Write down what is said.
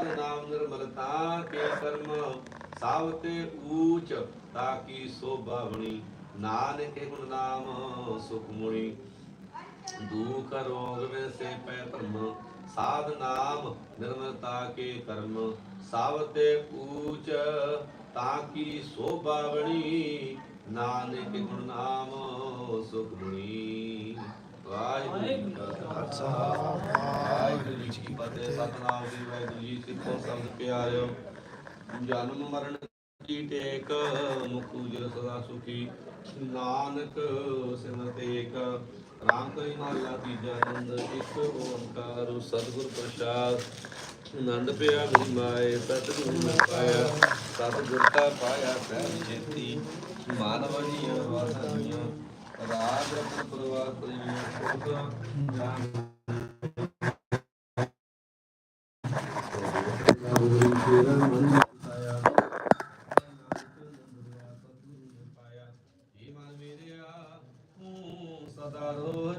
ਸਾਧ ਨਾਮ ਨਿਰਮਲਤਾ ਕੇ ਕਰਮ, ਸਾਵਤੇ ਊਚ ਤਾਕੀ ਸੋਭਾਵਣੀ ਨਾਨਕ ਗੁਣ ਨਾਮ ਸੁਖ ਮੁਣੀ ਦੁਖ ਰੋਗ ਵੈਸੇ ਪੈ ਧਰਮ ਸਾਧ ਨਾਮ ਨਿਰਮਲਤਾ ਕੇ ਕਰਮ, ਸਾਵਤੇ ਊਚ ਸੋਭਾ ਬਣੀ। ਨਾਨਕ ਗੁਣ ਨਾਮ ਸੁਖ ਮੁਣੀ ਵਾਹਿਗੁਰੂ ਜੀ ਕਾ ਖਾਲਸਾ ਵਾਹਿਗੁਰੂ ਜੀ ਕੀ ਫਤਿਹ, ਸਤਨਾਮ ਜੀ, ਵਾਹਿਗੁਰੂ ਜੀ ਸਿੱਖੋ ਸ਼ਬਦ ਪਿਆਰਿਓ। ਜਨਮ ਮਰਨ ਕੀ ਟੇਕ, ਮੁਖ ਉਜਰ ਸਦਾ ਸੁਖੀ। ਨਾਨਕ ਸਿਮਰਤ ਏਕ ਰਾਮ ਕਈ ਮਹਲਾ ਤੀਜਾ ਨੰਦ, ਇੱਕ ਓੰਕਾਰ, ਸਤਿਗੁਰ ਪ੍ਰਸਾਦ। ਆਨੰਦ ਪਿਆ ਗੁਰੂ ਮਾਏ, ਸਤਿਗੁਰੂ ਨੇ ਪਾਇਆ, ਸਤਿਗੁਰ ਤਾ ਪਾਇਆ ਸਹਿਜ ਜੇਤੀ। ਮਾਨਵ ਜੀਵ ਵਾਸਾਈਆਂ ਰਾਜ ਰਤਨ ਪਰਵਾਰ ਕਰੀਆਂ